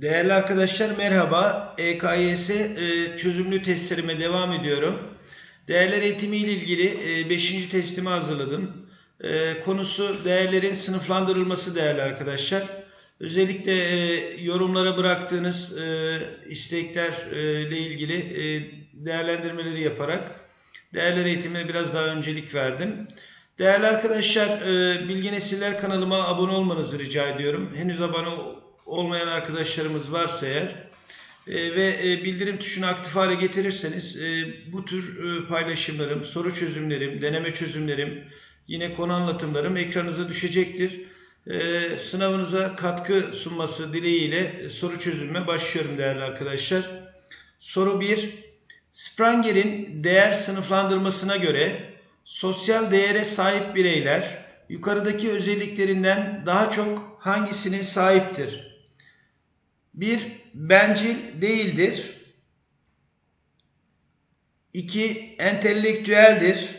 Değerli arkadaşlar merhaba. EKYS e, çözümlü testlerime devam ediyorum. Değerler eğitimi ile ilgili 5. testimi hazırladım. E, konusu değerlerin sınıflandırılması değerli arkadaşlar. Özellikle e, yorumlara bıraktığınız e, isteklerle ilgili e, değerlendirmeleri yaparak değerler eğitimine biraz daha öncelik verdim. Değerli arkadaşlar e, Bilgi Nesiller kanalıma abone olmanızı rica ediyorum. Henüz abone olmayan arkadaşlarımız varsa eğer e, ve e, bildirim tuşunu aktif hale getirirseniz e, bu tür paylaşımlarım, soru çözümlerim, deneme çözümlerim, yine konu anlatımlarım ekranınıza düşecektir. Sınavınıza katkı sunması dileğiyle soru çözümüme başlıyorum değerli arkadaşlar. Soru 1. Spranger'in değer sınıflandırmasına göre sosyal değere sahip bireyler yukarıdaki özelliklerinden daha çok hangisine sahiptir? 1. Bencil değildir. 2. Entelektüeldir.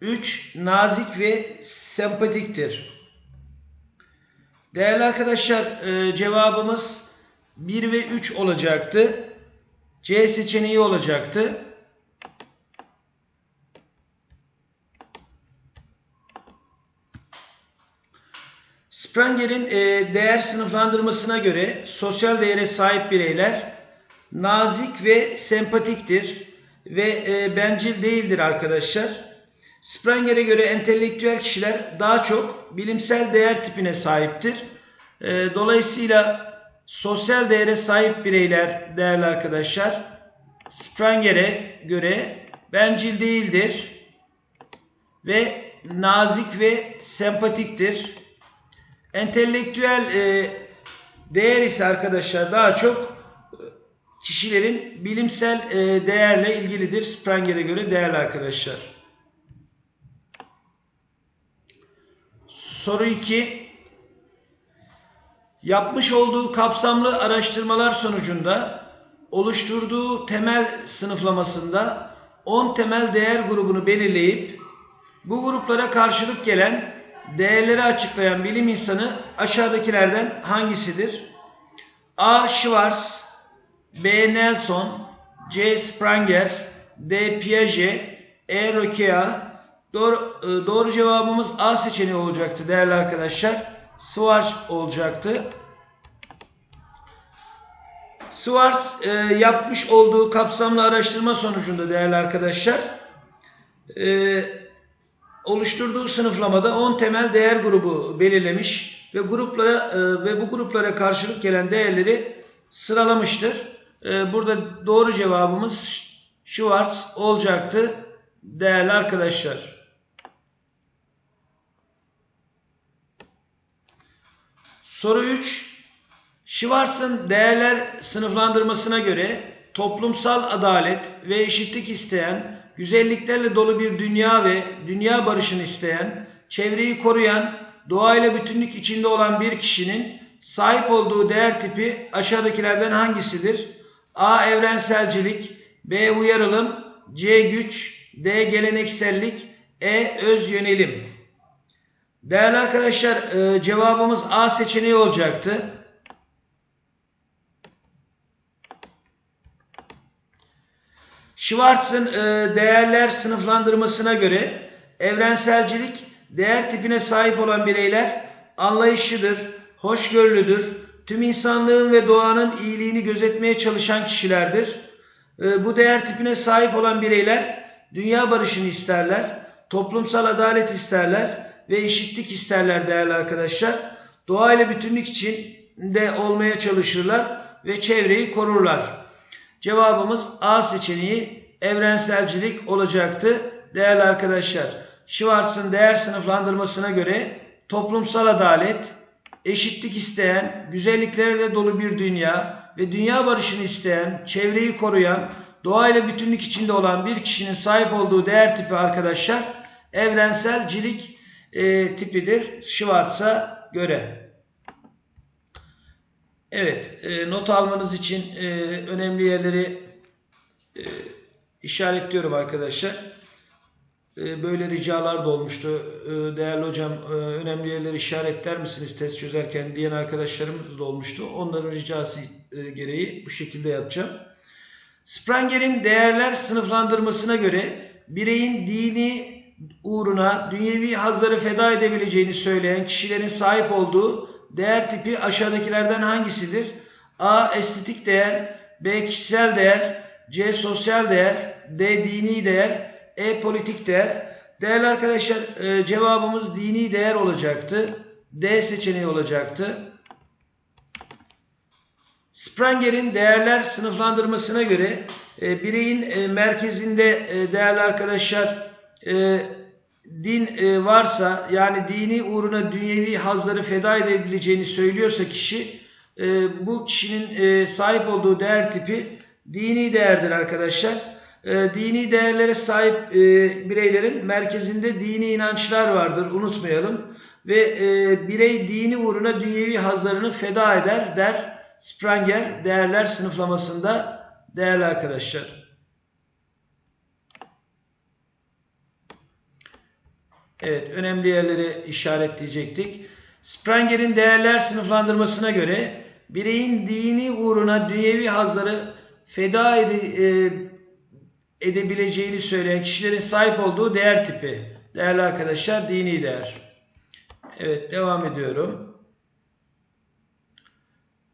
3. Nazik ve sempatiktir. Değerli arkadaşlar e, cevabımız 1 ve 3 olacaktı. C seçeneği olacaktı. Spranger'in e, değer sınıflandırmasına göre sosyal değere sahip bireyler nazik ve sempatiktir ve e, bencil değildir arkadaşlar. Spranger'e göre entelektüel kişiler daha çok bilimsel değer tipine sahiptir. E, dolayısıyla sosyal değere sahip bireyler değerli arkadaşlar Spranger'e göre bencil değildir ve nazik ve sempatiktir. Entelektüel e, değer ise arkadaşlar daha çok e, kişilerin bilimsel e, değerle ilgilidir. Spranger'e göre değerli arkadaşlar. Soru 2. Yapmış olduğu kapsamlı araştırmalar sonucunda oluşturduğu temel sınıflamasında 10 temel değer grubunu belirleyip bu gruplara karşılık gelen değerleri açıklayan bilim insanı aşağıdakilerden hangisidir? A. Schwarz B. Nelson C. Spranger D. Piaget E. Rokea doğru, e, doğru cevabımız A seçeneği olacaktı değerli arkadaşlar. Schwarz olacaktı. Schwarz e, yapmış olduğu kapsamlı araştırma sonucunda değerli arkadaşlar e, oluşturduğu sınıflamada 10 temel değer grubu belirlemiş ve gruplara e, ve bu gruplara karşılık gelen değerleri sıralamıştır. E, burada doğru cevabımız Schwarz olacaktı değerli arkadaşlar. Soru 3. Schwarz'ın değerler sınıflandırmasına göre toplumsal adalet ve eşitlik isteyen güzelliklerle dolu bir dünya ve dünya barışını isteyen, çevreyi koruyan, doğayla bütünlük içinde olan bir kişinin sahip olduğu değer tipi aşağıdakilerden hangisidir? A. Evrenselcilik B. Uyarılım C. Güç D. Geleneksellik E. Öz yönelim Değerli arkadaşlar e, cevabımız A seçeneği olacaktı. Schwarz'ın e, değerler sınıflandırmasına göre evrenselcilik değer tipine sahip olan bireyler anlayışlıdır, hoşgörülüdür, tüm insanlığın ve doğanın iyiliğini gözetmeye çalışan kişilerdir. E, bu değer tipine sahip olan bireyler dünya barışını isterler, toplumsal adalet isterler ve eşitlik isterler değerli arkadaşlar. Doğayla bütünlük içinde olmaya çalışırlar ve çevreyi korurlar. Cevabımız A seçeneği evrenselcilik olacaktı. Değerli arkadaşlar, Schwarz'ın değer sınıflandırmasına göre toplumsal adalet, eşitlik isteyen, güzelliklerle dolu bir dünya ve dünya barışını isteyen, çevreyi koruyan, doğayla bütünlük içinde olan bir kişinin sahip olduğu değer tipi arkadaşlar evrenselcilik e, tipidir Schwarz'a göre. Evet, e, not almanız için e, önemli yerleri e, işaretliyorum arkadaşlar. e, böyle ricalar da olmuştu. E, değerli hocam e, önemli yerleri işaretler misiniz test çözerken diyen arkadaşlarımız da olmuştu. Onların ricası e, gereği bu şekilde yapacağım. Spranger'in değerler sınıflandırmasına göre bireyin dini uğruna dünyevi hazları feda edebileceğini söyleyen kişilerin sahip olduğu değer tipi aşağıdakilerden hangisidir? A. Estetik değer B. Kişisel değer C. Sosyal değer D. Dini değer E. Politik değer Değerli arkadaşlar e, cevabımız dini değer olacaktı. D seçeneği olacaktı. Spranger'in değerler sınıflandırmasına göre e, bireyin e, merkezinde e, değerli arkadaşlar e, din e, varsa yani dini uğruna dünyevi hazları feda edebileceğini söylüyorsa kişi e, bu kişinin e, sahip olduğu değer tipi dini değerdir arkadaşlar. Dini değerlere sahip bireylerin merkezinde dini inançlar vardır unutmayalım. Ve birey dini uğruna dünyevi hazlarını feda eder der Spranger değerler sınıflamasında değerli arkadaşlar. Evet, önemli yerleri işaretleyecektik. Spranger'in değerler sınıflandırmasına göre bireyin dini uğruna dünyevi hazları feda ede, e, edebileceğini söyleyen kişilerin sahip olduğu değer tipi. Değerli arkadaşlar, dini değer. Evet, devam ediyorum.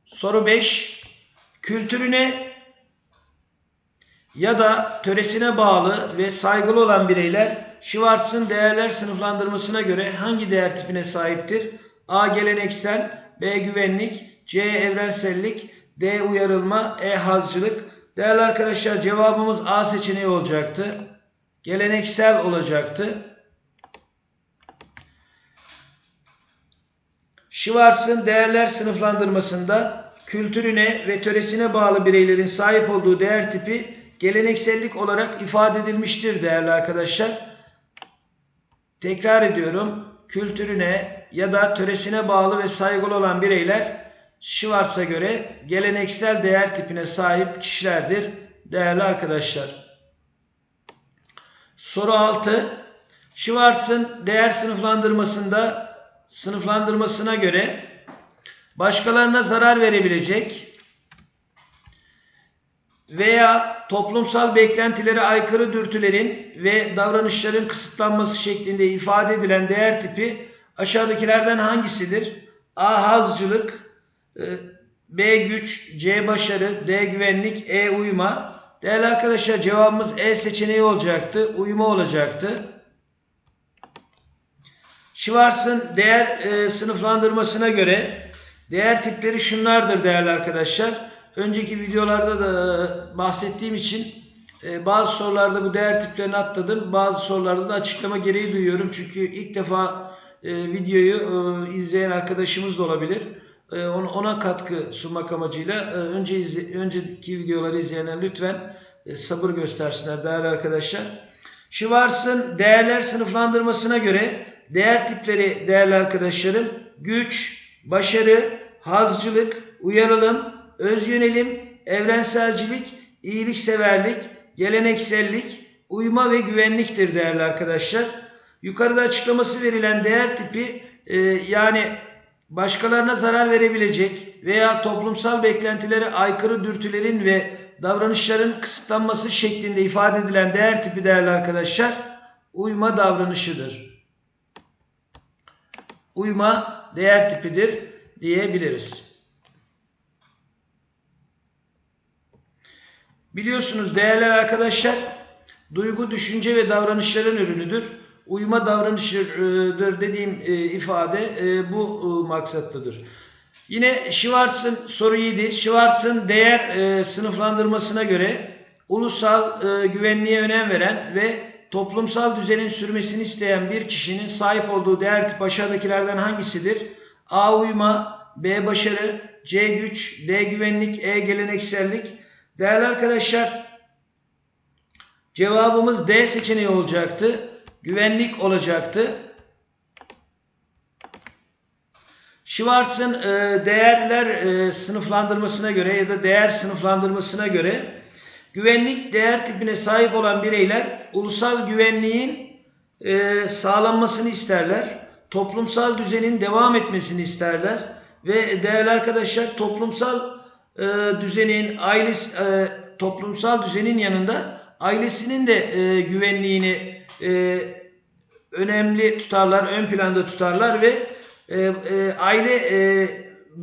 Soru 5. Kültürüne ya da töresine bağlı ve saygılı olan bireyler Schwartz'ın değerler sınıflandırmasına göre hangi değer tipine sahiptir? A. Geleneksel B. Güvenlik C. Evrensellik D. Uyarılma E. Hazcılık Değerli arkadaşlar cevabımız A seçeneği olacaktı. Geleneksel olacaktı. Schwartz'ın değerler sınıflandırmasında kültürüne ve töresine bağlı bireylerin sahip olduğu değer tipi geleneksellik olarak ifade edilmiştir değerli arkadaşlar. Tekrar ediyorum. Kültürüne ya da töresine bağlı ve saygılı olan bireyler Schwartz'a göre geleneksel değer tipine sahip kişilerdir değerli arkadaşlar. Soru 6. Schwartz'ın değer sınıflandırmasında sınıflandırmasına göre başkalarına zarar verebilecek veya toplumsal beklentilere aykırı dürtülerin ve davranışların kısıtlanması şeklinde ifade edilen değer tipi aşağıdakilerden hangisidir? A. Hazcılık e, B. Güç C. Başarı D. Güvenlik E. Uyuma Değerli arkadaşlar cevabımız E seçeneği olacaktı. Uyuma olacaktı. Schwartz'ın değer e, sınıflandırmasına göre değer tipleri şunlardır değerli arkadaşlar. Önceki videolarda da bahsettiğim için e, bazı sorularda bu değer tiplerini atladım. Bazı sorularda da açıklama gereği duyuyorum. Çünkü ilk defa e, videoyu e, izleyen arkadaşımız da olabilir. Ona, katkı sunmak amacıyla önce izle, önceki videoları izleyenler lütfen sabır göstersinler değerli arkadaşlar. Schwartz'ın değerler sınıflandırmasına göre değer tipleri değerli arkadaşlarım güç, başarı, hazcılık, uyarılım, öz yönelim, evrenselcilik, iyilikseverlik, geleneksellik, uyma ve güvenliktir değerli arkadaşlar. Yukarıda açıklaması verilen değer tipi e, yani başkalarına zarar verebilecek veya toplumsal beklentilere aykırı dürtülerin ve davranışların kısıtlanması şeklinde ifade edilen değer tipi değerli arkadaşlar uyma davranışıdır. Uyma değer tipidir diyebiliriz. Biliyorsunuz değerler arkadaşlar duygu, düşünce ve davranışların ürünüdür. Uyuma davranışıdır dediğim e, ifade e, bu e, maksattadır. Yine Schwartz'ın soru 7. Schwartz'ın değer sınıflandırmasına göre ulusal güvenliğe önem veren ve toplumsal düzenin sürmesini isteyen bir kişinin sahip olduğu değer tip aşağıdakilerden hangisidir? A. Uyma B. Başarı C. Güç D. Güvenlik E. Geleneksellik Değerli arkadaşlar cevabımız D seçeneği olacaktı. Güvenlik olacaktı. Schwartz'ın e, değerler e, sınıflandırmasına göre ya da değer sınıflandırmasına göre güvenlik değer tipine sahip olan bireyler ulusal güvenliğin e, sağlanmasını isterler. Toplumsal düzenin devam etmesini isterler. Ve değerli arkadaşlar toplumsal e, düzenin, ailesi, e, toplumsal düzenin yanında ailesinin de e, güvenliğini e, önemli tutarlar, ön planda tutarlar ve e, e, aile e,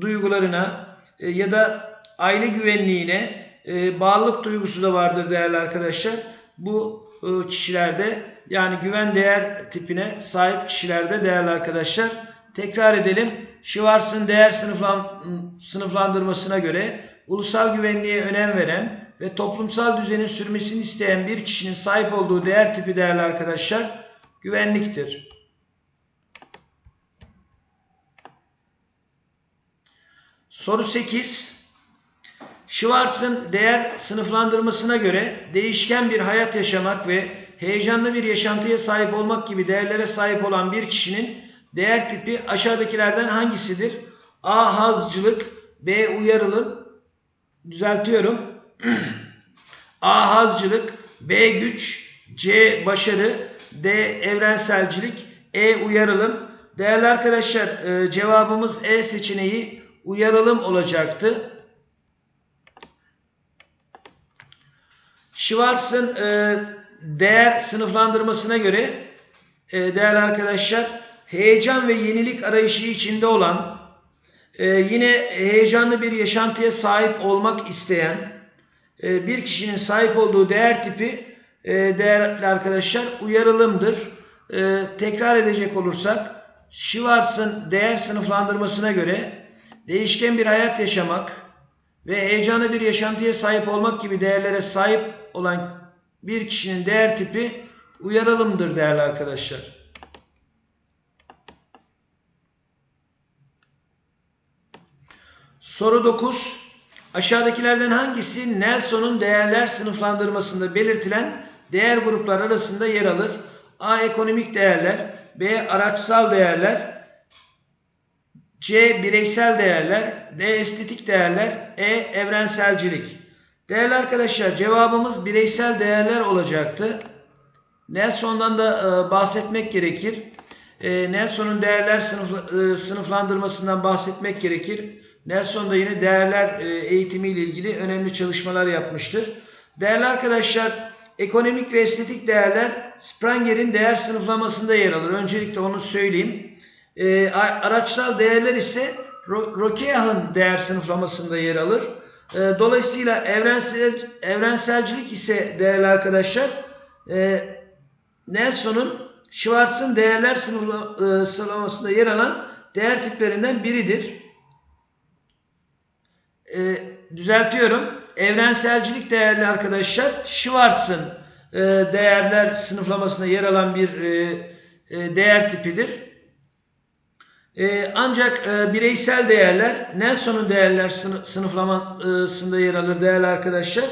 duygularına e, ya da aile güvenliğine e, bağlılık duygusu da vardır değerli arkadaşlar. Bu e, kişilerde yani güven değer tipine sahip kişilerde değerli arkadaşlar. Tekrar edelim. Schwarz'ın değer sınıflan, sınıflandırmasına göre ulusal güvenliğe önem veren ve toplumsal düzenin sürmesini isteyen bir kişinin sahip olduğu değer tipi değerli arkadaşlar güvenliktir. Soru 8. Schwarz'ın değer sınıflandırmasına göre değişken bir hayat yaşamak ve heyecanlı bir yaşantıya sahip olmak gibi değerlere sahip olan bir kişinin değer tipi aşağıdakilerden hangisidir? A. Hazcılık B. Uyarılım Düzeltiyorum. A. Hazcılık B. Güç C. Başarı D. Evrenselcilik E. Uyarılım Değerli arkadaşlar e, cevabımız E seçeneği uyarılım olacaktı. Schwarz'ın e, değer sınıflandırmasına göre e, değerli arkadaşlar heyecan ve yenilik arayışı içinde olan e, yine heyecanlı bir yaşantıya sahip olmak isteyen e, bir kişinin sahip olduğu değer tipi e, değerli arkadaşlar uyarılımdır. Tekrar edecek olursak Schwarz'ın değer sınıflandırmasına göre değişken bir hayat yaşamak ve heyecanlı bir yaşantıya sahip olmak gibi değerlere sahip olan bir kişinin değer tipi uyarılımdır değerli arkadaşlar. Soru 9. Aşağıdakilerden hangisi Nelson'un değerler sınıflandırmasında belirtilen değer gruplar arasında yer alır? A. Ekonomik değerler B. Araçsal değerler C. Bireysel değerler D. Estetik değerler E. Evrenselcilik Değerli arkadaşlar cevabımız bireysel değerler olacaktı. Nelson'dan da e, bahsetmek gerekir. E, Nelson'un değerler sınıf, e, sınıflandırmasından bahsetmek gerekir. Nelson da yine değerler e, eğitimiyle ilgili önemli çalışmalar yapmıştır. Değerli arkadaşlar ekonomik ve estetik değerler Spranger'in değer sınıflamasında yer alır. Öncelikle onu söyleyeyim. E, araçsal değerler ise Rokeah'ın değer sınıflamasında yer alır. E, dolayısıyla evrensel, evrenselcilik ise değerli arkadaşlar Nelson'un Schwarz'ın değerler sınıfla, sıralamasında yer alan değer tiplerinden biridir. E, düzeltiyorum. Evrenselcilik değerli arkadaşlar Schwarz'ın e, değerler sınıflamasında yer alan bir e, e, değer tipidir. E, ancak e, bireysel değerler Nelson'un değerler sınıflamasında yer alır değerli arkadaşlar.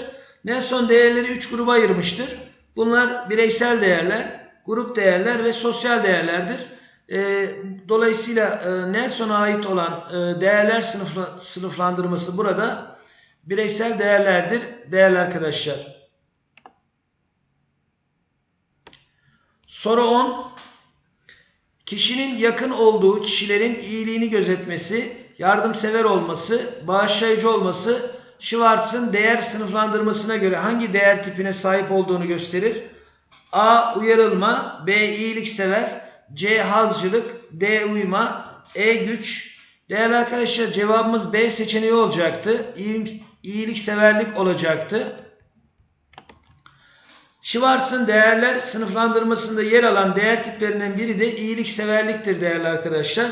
Nelson değerleri 3 gruba ayırmıştır. Bunlar bireysel değerler, grup değerler ve sosyal değerlerdir. E, dolayısıyla e, Nelson'a ait olan e, değerler sınıfla, sınıflandırması burada bireysel değerlerdir değerli arkadaşlar. Soru 10. Kişinin yakın olduğu kişilerin iyiliğini gözetmesi, yardımsever olması, bağışlayıcı olması Schwarz'ın değer sınıflandırmasına göre hangi değer tipine sahip olduğunu gösterir? A. Uyarılma B. iyiliksever C. Hazcılık D. Uyma E. Güç Değerli arkadaşlar cevabımız B seçeneği olacaktı. İyilikseverlik olacaktı. Schwarz'ın değerler sınıflandırmasında yer alan değer tiplerinden biri de iyilikseverliktir değerli arkadaşlar.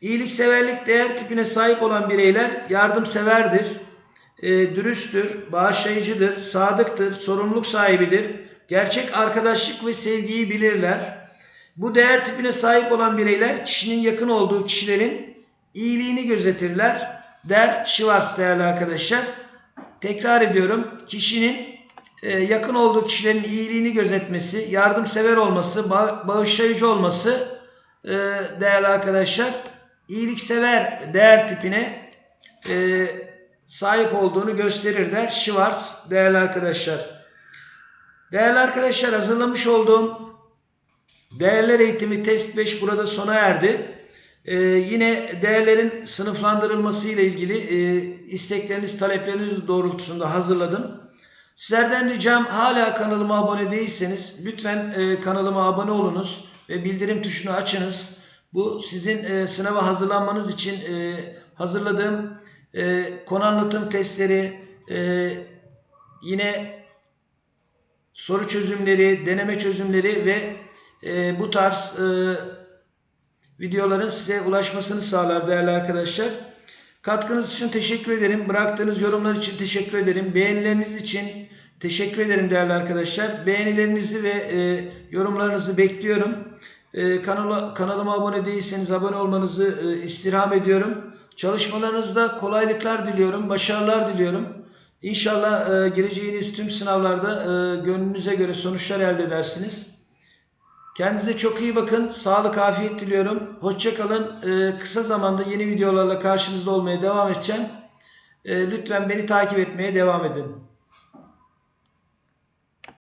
İyilikseverlik değer tipine sahip olan bireyler yardımseverdir, e, dürüsttür, bağışlayıcıdır, sadıktır, sorumluluk sahibidir, gerçek arkadaşlık ve sevgiyi bilirler. Bu değer tipine sahip olan bireyler kişinin yakın olduğu kişilerin iyiliğini gözetirler der Schwarz değerli arkadaşlar. Tekrar ediyorum. Kişinin e, yakın olduğu kişilerin iyiliğini gözetmesi, yardımsever olması, bağışlayıcı olması e, değerli arkadaşlar iyiliksever değer tipine e, sahip olduğunu gösterir der Schwarz değerli arkadaşlar. Değerli arkadaşlar hazırlamış olduğum Değerler eğitimi test 5 burada sona erdi. Ee, yine değerlerin sınıflandırılması ile ilgili e, istekleriniz, talepleriniz doğrultusunda hazırladım. Sizlerden ricam hala kanalıma abone değilseniz lütfen e, kanalıma abone olunuz ve bildirim tuşunu açınız. Bu sizin e, sınava hazırlanmanız için e, hazırladığım e, konu anlatım testleri, e, yine soru çözümleri, deneme çözümleri ve e, bu tarz e, videoların size ulaşmasını sağlar değerli arkadaşlar. Katkınız için teşekkür ederim. Bıraktığınız yorumlar için teşekkür ederim. Beğenileriniz için teşekkür ederim değerli arkadaşlar. Beğenilerinizi ve e, yorumlarınızı bekliyorum. E, kanala, kanalıma abone değilseniz abone olmanızı e, istirham ediyorum. Çalışmalarınızda kolaylıklar diliyorum, başarılar diliyorum. İnşallah e, gireceğiniz tüm sınavlarda e, gönlünüze göre sonuçlar elde edersiniz. Kendinize çok iyi bakın. Sağlık, afiyet diliyorum. Hoşçakalın. Ee, kısa zamanda yeni videolarla karşınızda olmaya devam edeceğim. Ee, lütfen beni takip etmeye devam edin.